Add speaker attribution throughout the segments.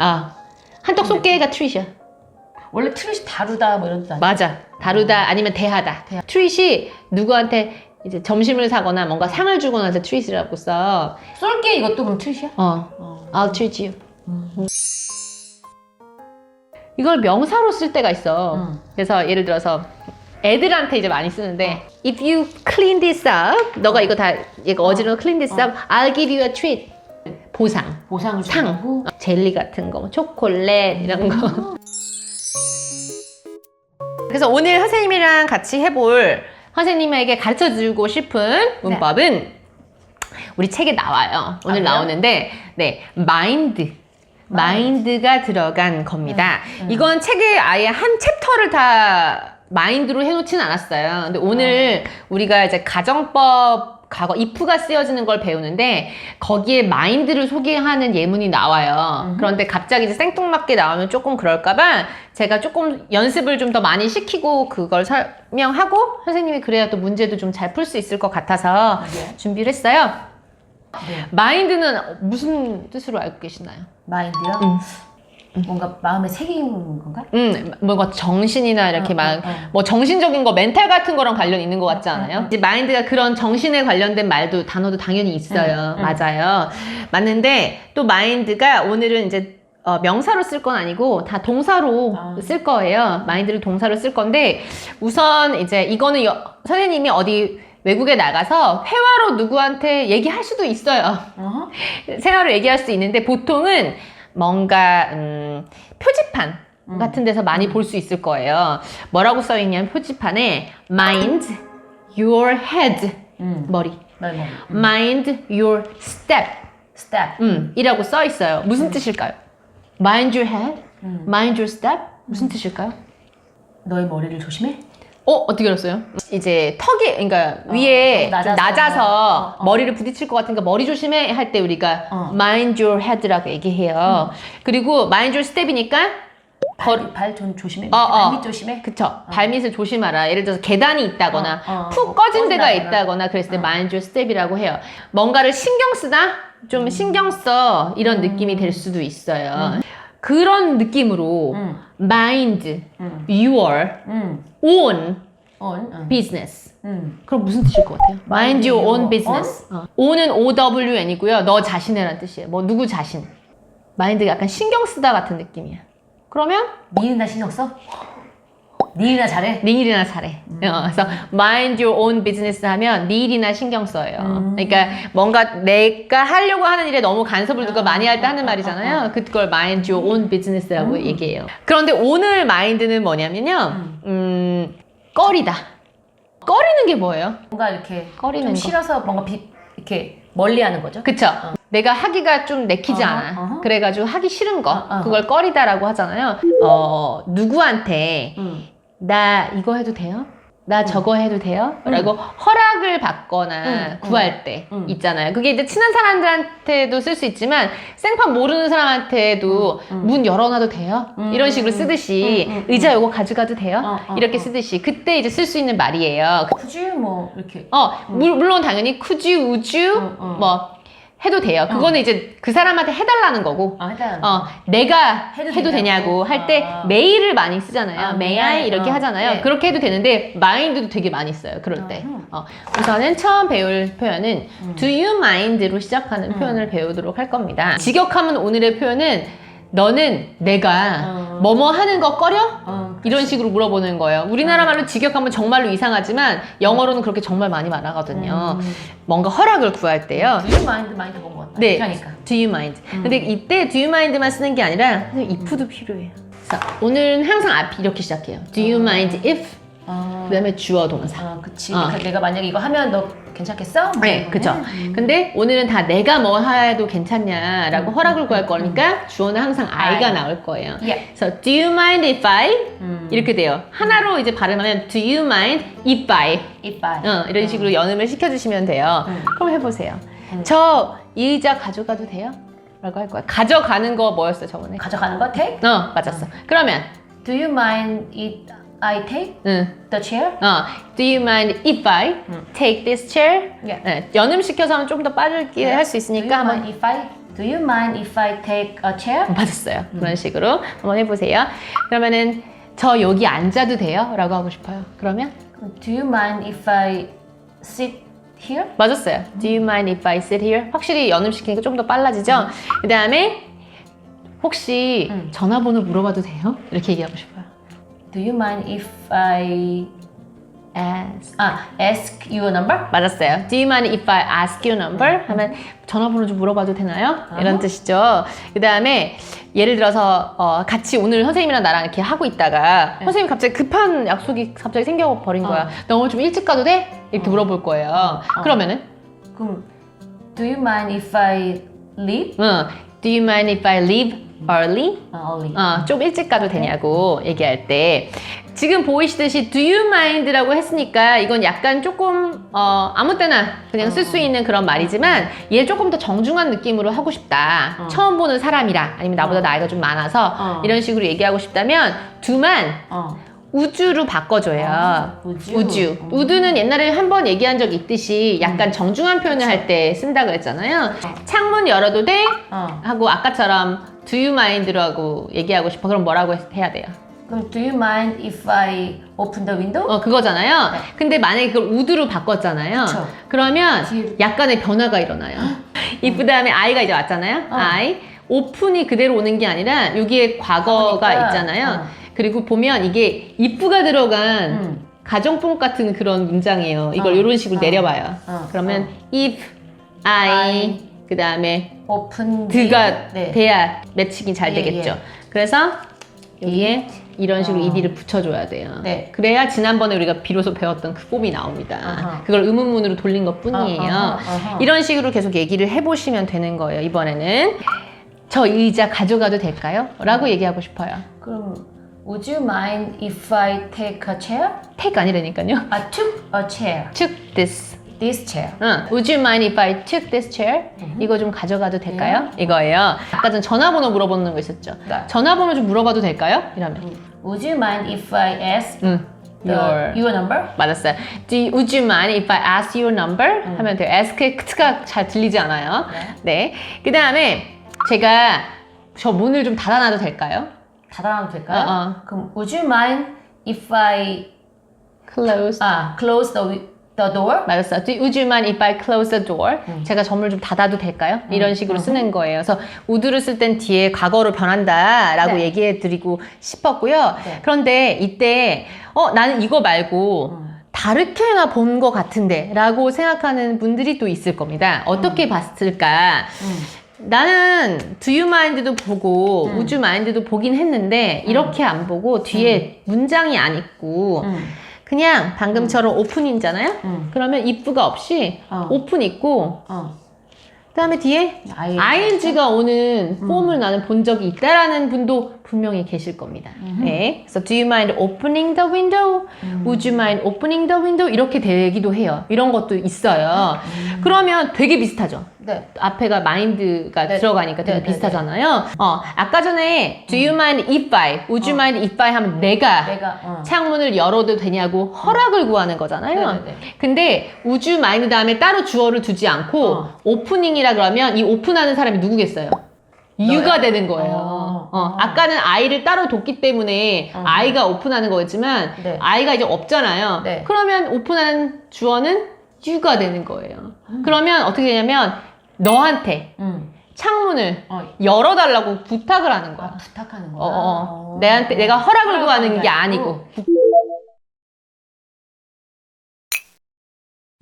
Speaker 1: 아 한떡 쏟개가 트윗이야.
Speaker 2: 원래 트윗이 다루다 뭐 이런 뜻 아니야?
Speaker 1: 맞아. 다루다 아니면 대하다.
Speaker 2: 대하.
Speaker 1: 트윗이 누구한테 이제 점심을 사거나 뭔가 상을 주거나 해서 트윗이라고 써.
Speaker 2: 쏠게 이것도 그럼 트윗이야?
Speaker 1: 어.
Speaker 2: 어.
Speaker 1: I'll treat you.
Speaker 2: 음.
Speaker 1: 이걸 명사로 쓸 때가 있어.
Speaker 2: 음.
Speaker 1: 그래서 예를 들어서 애들한테 이제 많이 쓰는데 If you clean this up, 너가 이거 다 이거 어지러워 clean this up, I'll give you a treat. 보상,
Speaker 2: 보상을
Speaker 1: 상,
Speaker 2: 주고
Speaker 1: 젤리 같은 거, 뭐 초콜릿 이런 거. 그래서 오늘 선생님이랑 같이 해볼 선생님에게 가르쳐 주고 싶은 문법은 우리 책에 나와요. 오늘
Speaker 2: 그래요?
Speaker 1: 나오는데, 네, 마인드. 마인드가 들어간 겁니다. 이건 책에 아예 한 챕터를 다 마인드로 해놓지는 않았어요. 근데 오늘 우리가 이제 가정법 과거 if가 쓰여지는 걸 배우는데 거기에 마인드를 소개하는 예문이 나와요.
Speaker 2: 음흠.
Speaker 1: 그런데 갑자기 이제 생뚱맞게 나오면 조금 그럴까봐 제가 조금 연습을 좀 더 많이 시키고 그걸 설명하고 선생님이 그래야 또 문제도 좀 잘 풀 수 있을 것 같아서
Speaker 2: 네.
Speaker 1: 준비를 했어요.
Speaker 2: 네.
Speaker 1: 마인드는 무슨 뜻으로 알고 계시나요?
Speaker 2: 마인드요?
Speaker 1: 음.
Speaker 2: 뭔가 마음에 새긴 건가?
Speaker 1: 음, 뭔가 정신이나 이렇게
Speaker 2: 어,
Speaker 1: 막,
Speaker 2: 어, 어.
Speaker 1: 뭐 정신적인 거, 멘탈 같은 거랑 관련 있는 것 같지 않아요?
Speaker 2: 어, 어.
Speaker 1: 이제 마인드가 그런 정신에 관련된 말도, 단어도 당연히 있어요.
Speaker 2: 음, 음.
Speaker 1: 맞아요. 맞는데, 또 마인드가 오늘은 이제, 어, 명사로 쓸 건 아니고, 다 동사로
Speaker 2: 아.
Speaker 1: 쓸 거예요. 마인드를 동사로 쓸 건데, 우선 이제 이거는 여- 선생님이 어디 외국에 나가서 회화로 누구한테 얘기할 수도 있어요.
Speaker 2: 어허.
Speaker 1: 생활을 얘기할 수 있는데 보통은 뭔가 음, 표지판
Speaker 2: 음.
Speaker 1: 같은 데서 많이 볼 수 있을 거예요. 뭐라고 써 있냐면 표지판에 mind your head
Speaker 2: 음.
Speaker 1: 머리
Speaker 2: 말머리. 음.
Speaker 1: mind your step
Speaker 2: 스텝.
Speaker 1: 음, 이라고 써 있어요. 무슨 뜻일까요? mind your head,
Speaker 2: 음.
Speaker 1: mind your step 무슨 뜻일까요?
Speaker 2: 너의 머리를 조심해.
Speaker 1: 어 어떻게 알았어요? 이제 턱이 그러니까 위에
Speaker 2: 어, 낮아서.
Speaker 1: 좀 낮아서
Speaker 2: 어, 어.
Speaker 1: 머리를 부딪힐 것 같으니까 머리 조심해 할 때 우리가
Speaker 2: 어.
Speaker 1: mind your head라고 얘기해요. 그리고 mind your step이니까
Speaker 2: 발, 발 좀 조심해.
Speaker 1: 어, 어.
Speaker 2: 발밑 조심해.
Speaker 1: 그쵸 발밑을 조심하라. 예를 들어서 계단이 있다거나
Speaker 2: 어, 어.
Speaker 1: 푹 꺼진 데가. 있다거나 그랬을 때
Speaker 2: 어.
Speaker 1: mind your step이라고 해요. 뭔가를 신경 쓰다 좀 신경 써 이런 느낌이 될 수도 있어요. 그런 느낌으로
Speaker 2: 음.
Speaker 1: mind
Speaker 2: 음.
Speaker 1: your
Speaker 2: 음.
Speaker 1: own
Speaker 2: on. 음.
Speaker 1: business.
Speaker 2: 음.
Speaker 1: 그럼 무슨 뜻일 것 같아요? Mind your own business. 어. O는 O-W-N이고요. 너 자신이라는 뜻이에요. 뭐 누구 자신. 마인드가 약간 신경 쓰다 같은 느낌이야. 그러면
Speaker 2: 니 일이나 신경 써? 니 일이나 잘해?
Speaker 1: 네 일이나 잘해.
Speaker 2: 음.
Speaker 1: 어, 그래서 mind your own business 하면 네 일이나 신경 써요.
Speaker 2: 음.
Speaker 1: 그러니까 뭔가 내가 하려고 하는 일에 너무 간섭을 누가
Speaker 2: 어,
Speaker 1: 많이 할때
Speaker 2: 어,
Speaker 1: 하는
Speaker 2: 어,
Speaker 1: 말이잖아요. 그걸 mind your own business라고
Speaker 2: 음.
Speaker 1: 얘기해요. 그런데 오늘 마인드는 뭐냐면요.
Speaker 2: 음.
Speaker 1: 음, 꺼리다. 꺼리는 게 뭐예요?
Speaker 2: 뭔가 이렇게
Speaker 1: 꺼리는
Speaker 2: 좀
Speaker 1: 거.
Speaker 2: 싫어서 뭔가 비, 이렇게 멀리하는 거죠?
Speaker 1: 그쵸. 내가 하기가 좀 내키지
Speaker 2: 어허,
Speaker 1: 않아.
Speaker 2: 어허.
Speaker 1: 그래가지고 하기 싫은 거.
Speaker 2: 어, 어.
Speaker 1: 그걸 꺼리다라고 하잖아요. 어, 누구한테
Speaker 2: 음.
Speaker 1: 나 이거 해도 돼요? 나 저거 해도 돼요?
Speaker 2: 음.
Speaker 1: 라고 허락을 받거나
Speaker 2: 음,
Speaker 1: 구할 때
Speaker 2: 음.
Speaker 1: 있잖아요. 그게 이제 친한 사람들한테도 쓸 수 있지만 생판 모르는 사람한테도
Speaker 2: 음, 음.
Speaker 1: 문 열어놔도 돼요?
Speaker 2: 음,
Speaker 1: 이런 식으로
Speaker 2: 음,
Speaker 1: 쓰듯이
Speaker 2: 음, 음, 음.
Speaker 1: 의자 요거 가져가도 돼요?
Speaker 2: 어, 어,
Speaker 1: 이렇게
Speaker 2: 어.
Speaker 1: 쓰듯이 그때 이제 쓸 수 있는 말이에요.
Speaker 2: 굳이 뭐 이렇게
Speaker 1: 어, 물, 물론 당연히 you,
Speaker 2: 어, 어.
Speaker 1: 뭐 해도 돼요. 그거는 이제 그 사람한테 해달라는 거고.
Speaker 2: 아 해달라는
Speaker 1: 어, 내가 해도,
Speaker 2: 해도
Speaker 1: 되냐고
Speaker 2: 되냐고.
Speaker 1: 할 때
Speaker 2: 아.
Speaker 1: 메일을 많이 쓰잖아요.
Speaker 2: 아,
Speaker 1: may I? 이렇게
Speaker 2: 어,
Speaker 1: 하잖아요.
Speaker 2: 네.
Speaker 1: 그렇게 해도 되는데 마인드도 되게 많이 써요. 그럴 때.
Speaker 2: 음.
Speaker 1: 어, 우선은 처음 배울 표현은
Speaker 2: 음.
Speaker 1: do you mind로 시작하는
Speaker 2: 음.
Speaker 1: 표현을 배우도록 할 겁니다. 직역하면 오늘의 표현은 너는 내가
Speaker 2: 어.
Speaker 1: 뭐뭐 하는 거 꺼려?
Speaker 2: 어,
Speaker 1: 이런 식으로 물어보는 거예요. 우리나라 말로 직역하면 정말로 이상하지만 영어로는 그렇게 정말 많이 말하거든요.
Speaker 2: 음.
Speaker 1: 뭔가 허락을 구할 때요.
Speaker 2: Do 마인드 많이 들어본 것 같다.
Speaker 1: 네.
Speaker 2: 그러니까.
Speaker 1: Do you mind?
Speaker 2: 음.
Speaker 1: 근데 이때 do you mind만 쓰는 게 아니라 if도 필요해요. 자, 오늘은 항상 앞이 이렇게 시작해요. Do you
Speaker 2: 음.
Speaker 1: mind if?
Speaker 2: 어.
Speaker 1: 그다음에 주어 동사.
Speaker 2: 아, 그치.
Speaker 1: 어.
Speaker 2: 그러니까 내가 만약에 이거 하면 너 괜찮겠어? 뭐
Speaker 1: 네.
Speaker 2: 거네. 음.
Speaker 1: 근데 오늘은 다 내가 뭐 해도 괜찮냐라고
Speaker 2: 음,
Speaker 1: 허락을
Speaker 2: 음,
Speaker 1: 구할
Speaker 2: 음,
Speaker 1: 거니까 주어는 항상 I가
Speaker 2: I.
Speaker 1: 나올 거예요.
Speaker 2: 예.
Speaker 1: 그래서 do you mind if I?
Speaker 2: 음.
Speaker 1: 이렇게 돼요. 하나로 이제 발음하면 do you mind if I?
Speaker 2: 이빨.
Speaker 1: 어, 이런 식으로 연음을 시켜주시면 돼요.
Speaker 2: 음.
Speaker 1: 그럼 해보세요.
Speaker 2: 음.
Speaker 1: 저 이 의자 가져가도 돼요? 라고 할 거야. 가져가는 거 뭐였어, 저번에?
Speaker 2: 가져가는 거 take?
Speaker 1: 어, 맞았어. 그러면,
Speaker 2: Do you mind it I take
Speaker 1: 응,
Speaker 2: the chair?
Speaker 1: 어, do you mind if I
Speaker 2: 음.
Speaker 1: take this chair?
Speaker 2: 예.
Speaker 1: 네, 연음시켜서 하면 좀 더 빠르게 할 수
Speaker 2: Do
Speaker 1: 있으니까 한번
Speaker 2: mind if I Do you mind if I take a chair?
Speaker 1: 맞았어요. 그런 식으로 한번 해보세요. 그러면은 저 여기 앉아도 돼요? 라고 하고 싶어요. 그러면
Speaker 2: Do you mind if I sit here?
Speaker 1: 맞았어요. Do you mind if I sit here? 확실히 연음시키니까 좀 더 빨라지죠? 그 다음에 혹시
Speaker 2: 음.
Speaker 1: 전화번호 물어봐도 돼요? 이렇게 얘기하고 싶어요.
Speaker 2: Do you mind if I
Speaker 1: Ask.
Speaker 2: 아, ask your number?
Speaker 1: 맞았어요. Do you mind if I ask your number? 하면 전화번호 좀 물어봐도 되나요? 이런 뜻이죠. 그 다음에 예를 들어서 어, 같이 오늘 선생님이랑 나랑 이렇게 하고 있다가 선생님 갑자기 급한 약속이 갑자기 생겨버린 거야.
Speaker 2: 어.
Speaker 1: 나 오늘 좀 일찍 가도 돼? 이렇게 물어볼 거예요. 그러면은
Speaker 2: 그럼 Do you mind if I leave?
Speaker 1: 응. Do you mind if I leave early?
Speaker 2: 아, early.
Speaker 1: 어, 좀 일찍 가도 되냐고 얘기할 때 지금 보이시듯이 do you mind라고 했으니까 이건 약간 조금 어, 아무 때나 그냥 쓸 수 있는 그런 말이지만 얘 조금 더 정중한 느낌으로 하고 싶다
Speaker 2: 어.
Speaker 1: 처음 보는 사람이라 아니면 나보다
Speaker 2: 어.
Speaker 1: 나이가 좀 많아서
Speaker 2: 어.
Speaker 1: 이런 식으로 얘기하고 싶다면 do만
Speaker 2: 어.
Speaker 1: 우주로 바꿔줘요
Speaker 2: 아, 우주.
Speaker 1: 우주
Speaker 2: 음.
Speaker 1: 우주는 옛날에 한 번 얘기한 적 있듯이 약간 정중한 표현을 할 때 쓴다고 했잖아요 창문 열어도 돼?
Speaker 2: 어.
Speaker 1: 하고 아까처럼 do you mind라고 얘기하고 싶어 그럼 뭐라고 해야 돼요?
Speaker 2: 그럼 Do you mind if I open the window?
Speaker 1: 어 그거잖아요.
Speaker 2: 네.
Speaker 1: 근데 만약에 그걸 우드로 바꿨잖아요.
Speaker 2: 그쵸.
Speaker 1: 그러면. 약간의 변화가 일어나요. 이 다음에 아이가 이제 왔잖아요.
Speaker 2: 어.
Speaker 1: 아이 오픈이 그대로 오는 게 아니라 여기에 과거가
Speaker 2: 그러니까,
Speaker 1: 있잖아요.
Speaker 2: 어.
Speaker 1: 그리고 보면 이게 if가 들어간
Speaker 2: 음.
Speaker 1: 가정법 같은 그런 문장이에요. 이걸
Speaker 2: 어.
Speaker 1: 이런 식으로
Speaker 2: 어.
Speaker 1: 내려봐요.
Speaker 2: 어.
Speaker 1: 그러면 if I. 그 다음에
Speaker 2: open the-
Speaker 1: 드가
Speaker 2: 네.
Speaker 1: 돼야 매칭이 잘
Speaker 2: 예,
Speaker 1: 되겠죠.
Speaker 2: 예.
Speaker 1: 그래서 여기에 이런 식으로
Speaker 2: 어.
Speaker 1: ed를 붙여줘야 돼요.
Speaker 2: 네.
Speaker 1: 그래야 지난번에 우리가 비로소 배웠던 그 폼이 나옵니다.
Speaker 2: 아하.
Speaker 1: 그걸 의문문으로 돌린 것 뿐이에요.
Speaker 2: 아하, 아하.
Speaker 1: 이런 식으로 계속 얘기를 해보시면 되는 거예요. 이번에는 저 의자 가져가도 될까요? 라고 얘기하고 싶어요.
Speaker 2: 그럼 Would you mind if I take a chair?
Speaker 1: take 아니라니까요.
Speaker 2: I took a chair.
Speaker 1: took this.
Speaker 2: This chair.
Speaker 1: 응. Would you mind if I took this chair? 이거 좀 가져가도 될까요? 이거예요. 아까 전 전화번호 물어보는 거 있었죠.
Speaker 2: 네.
Speaker 1: 전화번호 좀 물어봐도 될까요? 이러면.
Speaker 2: Would you mind if I ask
Speaker 1: 응.
Speaker 2: the,
Speaker 1: Your.
Speaker 2: your number?
Speaker 1: 맞았어요. Do you, would you mind if I ask your number? 하면 돼요. ask의 t가 잘 들리지 않아요. 네. 그 다음에 제가 저 문을 좀 닫아놔도 될까요?
Speaker 2: 닫아놔도 될까요?
Speaker 1: 어, 어.
Speaker 2: 그럼 Would you mind if I
Speaker 1: close.
Speaker 2: 아 close the the door?
Speaker 1: 맞았어요. Do, would you mind if I close the door? 제가 점을 좀 닫아도 될까요? 이런 식으로 쓰는 거예요. 그래서 would를 쓸 땐 뒤에 과거로 변한다라고
Speaker 2: 네.
Speaker 1: 얘기해 드리고 싶었고요.
Speaker 2: 네.
Speaker 1: 그런데 이때 어 나는 이거 말고 다르게나 본 것 같은데 라고 생각하는 분들이 또 있을 겁니다. 어떻게 봤을까? 나는 you mind도 보고 would you mind도 보긴 했는데 이렇게 안 보고 뒤에 문장이 안 있고
Speaker 2: 음.
Speaker 1: 그냥 방금처럼 오픈이잖아요?
Speaker 2: 음.
Speaker 1: 그러면 if가 없이
Speaker 2: 어.
Speaker 1: 오픈 있고
Speaker 2: 어.
Speaker 1: 그다음에 뒤에 ing가 오는 폼을 나는 본 적이 있다라는 분도 분명히 계실 겁니다. 네. 그래서 do you mind opening the window? Would you mind opening the window? 이렇게 되기도 해요. 이런 것도 있어요. 그러면 되게 비슷하죠.
Speaker 2: 네.
Speaker 1: 앞에가 mind가
Speaker 2: 네.
Speaker 1: 들어가니까 되게
Speaker 2: 네, 네,
Speaker 1: 비슷하잖아요. 어, 아까 전에 do you mind if I, would you mind if I 하면 내가
Speaker 2: 내가 어.
Speaker 1: 창문을 열어도 되냐고 허락을 구하는 거잖아요.
Speaker 2: 네 네 네.
Speaker 1: 근데 우주 마인드 다음에 따로 주어를 두지 않고
Speaker 2: 어.
Speaker 1: 오프닝이라 그러면 이 오픈하는 사람이 누구겠어요? 유가 되는 거예요.
Speaker 2: 어.
Speaker 1: 어, 아까는 아이를 따로 뒀기 때문에
Speaker 2: 어.
Speaker 1: 아이가 오픈하는 거였지만
Speaker 2: 네.
Speaker 1: 아이가 이제 없잖아요.
Speaker 2: 네.
Speaker 1: 그러면 오픈하는 주어는 유가 되는 거예요.
Speaker 2: 음.
Speaker 1: 그러면 어떻게 되냐면 너한테
Speaker 2: 음.
Speaker 1: 창문을
Speaker 2: 어.
Speaker 1: 열어달라고 부탁을 하는 거야.
Speaker 2: 아, 부탁하는 거야.
Speaker 1: 어, 어, 어. 내한테 내가 허락을 구하는 게 아니고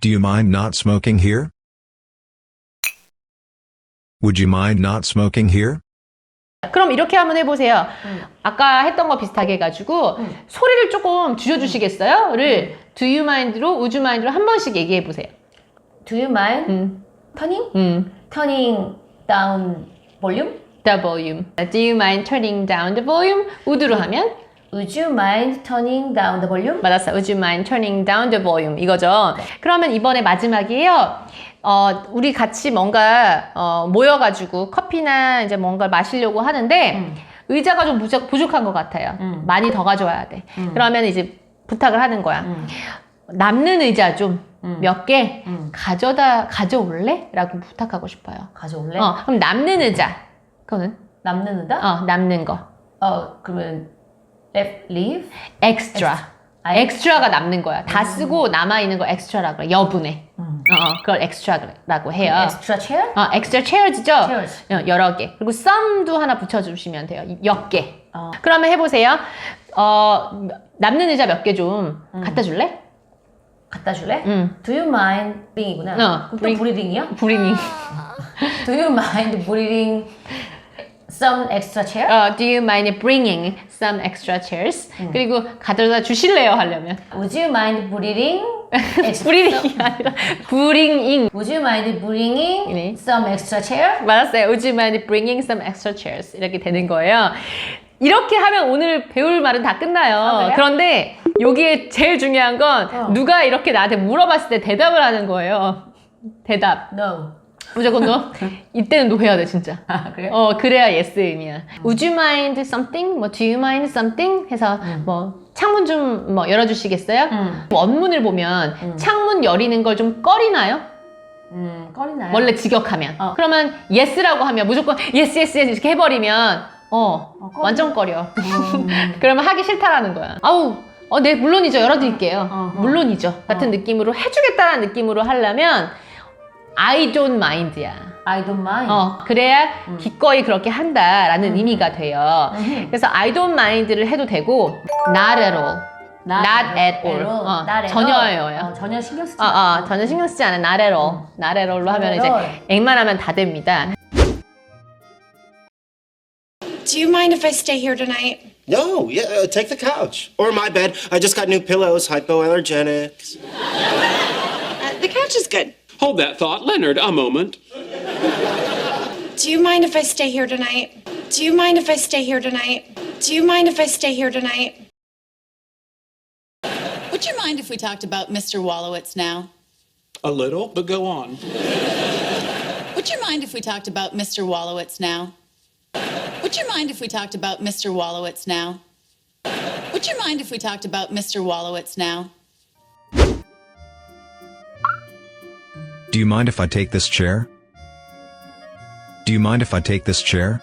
Speaker 3: Do you mind not smoking here? Would you mind not smoking here?
Speaker 1: 그럼 이렇게 한번 해보세요.
Speaker 2: 음.
Speaker 1: 아까 했던 거 비슷하게 해가지고
Speaker 2: 음.
Speaker 1: 소리를 조금 줄여주시겠어요?를 do you mind로 would you mind로 한 번씩 얘기해 보세요.
Speaker 2: Do you mind
Speaker 1: 음,
Speaker 2: turning
Speaker 1: 음.
Speaker 2: turning down volume?
Speaker 1: the volume. Do you mind turning down the volume? would로 하면
Speaker 2: Would you mind turning down the volume?
Speaker 1: 맞았어. Would you mind turning down the volume? 이거죠. 그러면 이번에 마지막이에요. 어, 우리 같이 뭔가 어, 모여가지고 커피나 이제 뭔가 마시려고 하는데
Speaker 2: 음.
Speaker 1: 의자가 좀 부족, 부족한 것 같아요. 많이 더 가져와야 돼. 그러면 이제 부탁을 하는 거야.
Speaker 2: 음.
Speaker 1: 남는 의자 좀 몇개
Speaker 2: 음.
Speaker 1: 가져다 가져올래? 라고 부탁하고 싶어요.
Speaker 2: 가져올래?
Speaker 1: 어, 그럼 남는 의자. 그거는
Speaker 2: 남는 의자?
Speaker 1: 어, 남는 거.
Speaker 2: 어, 그러면 left, leave?
Speaker 1: 엑스트라.
Speaker 2: 아,
Speaker 1: 엑스트라가 남는 거야. 다 쓰고 남아 있는 거 엑스트라라고 그래. 여분의.
Speaker 2: 음.
Speaker 1: 어, 어, 그걸 엑스트라라고 해요.
Speaker 2: extra chair?
Speaker 1: 어, 엑스트라 chairs죠?
Speaker 2: Chairs.
Speaker 1: 어, 여러 개. 그리고 some도 하나 붙여 주시면 돼요. 몇 개.
Speaker 2: 어.
Speaker 1: 그러면 해 보세요. 어, 남는 의자 몇 개 좀 갖다 줄래?
Speaker 2: 갖다 줄래?
Speaker 1: 응.
Speaker 2: Do you mind bring이구나.
Speaker 1: 어,
Speaker 2: 그럼
Speaker 1: bring.
Speaker 2: 또 브리딩이야?
Speaker 1: 브리닝.
Speaker 2: Do you mind bringing some extra chair?
Speaker 1: 어, do you mind bringing some extra chairs? 그리고 가져다 주실래요? 하려면.
Speaker 2: Would you mind bringing extra
Speaker 1: 브리닝이 아니라 브링잉.
Speaker 2: Would you mind bringing
Speaker 1: 네.
Speaker 2: some extra chair?
Speaker 1: 맞았어요. Would you mind bringing some extra chairs? 이렇게 되는 거예요. 이렇게 하면 오늘 배울 말은 다 끝나요.
Speaker 2: 아, 그래요?
Speaker 1: 그런데 여기에 제일 중요한 건
Speaker 2: 어.
Speaker 1: 누가 이렇게 나한테 물어봤을 때 대답을 하는 거예요. 대답.
Speaker 2: No.
Speaker 1: 무조건 너. 이때는 너 해야 돼, 진짜.
Speaker 2: 아, 그래요?
Speaker 1: 어, 그래야 yes 의미야. Would you mind something? 뭐, do you mind something? 해서 뭐, 창문 좀 뭐 열어주시겠어요?
Speaker 2: 음.
Speaker 1: 원문을 보면 창문 열리는 걸 좀 꺼리나요?
Speaker 2: 음, 꺼리나요?
Speaker 1: 원래 직역하면.
Speaker 2: 어.
Speaker 1: 그러면 yes라고 하면 무조건 yes, yes, yes 이렇게 해버리면 어,
Speaker 2: 어,
Speaker 1: 완전 꺼려.
Speaker 2: 음.
Speaker 1: 그러면 하기 싫다라는 거야. 아우, 어, 네, 물론이죠. 열어드릴게요.
Speaker 2: 어, 어.
Speaker 1: 물론이죠. 같은 느낌으로 해주겠다라는 느낌으로 하려면 I don't mind야.
Speaker 2: I don't mind.
Speaker 1: 어, 그래야 기꺼이 그렇게 한다라는 의미가 돼요.
Speaker 2: 음.
Speaker 1: 그래서 I don't mind를 해도 되고 not at all. Not at all. 어,
Speaker 2: Not
Speaker 1: 전혀예요.
Speaker 2: 어, 전혀 신경 쓰지
Speaker 1: 어,
Speaker 2: 마.
Speaker 1: 어, 전혀 신경 쓰지 않은 not at all. not at all로 하면
Speaker 2: Not
Speaker 1: 이제
Speaker 2: at all.
Speaker 1: 액만 하면 다 됩니다.
Speaker 4: Do you mind if I stay here tonight?
Speaker 5: No, yeah, uh, take the couch or my bed. I just got new pillows, hypoallergenics.
Speaker 4: Uh, the couch is good.
Speaker 6: Hold that thought, Leonard, a moment.
Speaker 4: Do you mind if I stay here tonight? Do you mind if I stay here tonight? Do you mind if I stay here tonight?
Speaker 7: Would you mind if we talked about Mr. Wallowitz now?
Speaker 6: A little, but go on.
Speaker 7: Would you mind if we talked about Mr. Wallowitz now? Would you mind if we talked about Mr. Wallowitz now? Would you mind if we talked about Mr. Wallowitz now?
Speaker 3: Do you mind if I take this chair? Do you mind if I take this chair?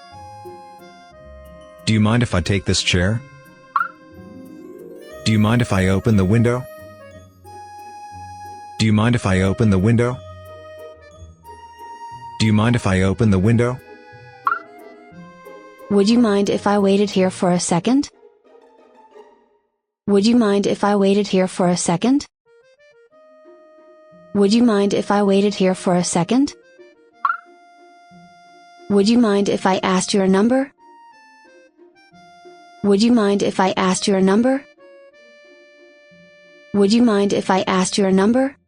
Speaker 3: Do you mind if I take this chair? Do you mind if I open the window? Do you mind if I open the window? Do you mind if I open the window?
Speaker 8: Would you mind if I waited here for a second? Would you mind if I waited here for a second? Would you mind if I waited here for a second? Would you mind if I asked your number? Would you mind if I asked your number? Would you mind if I asked your number?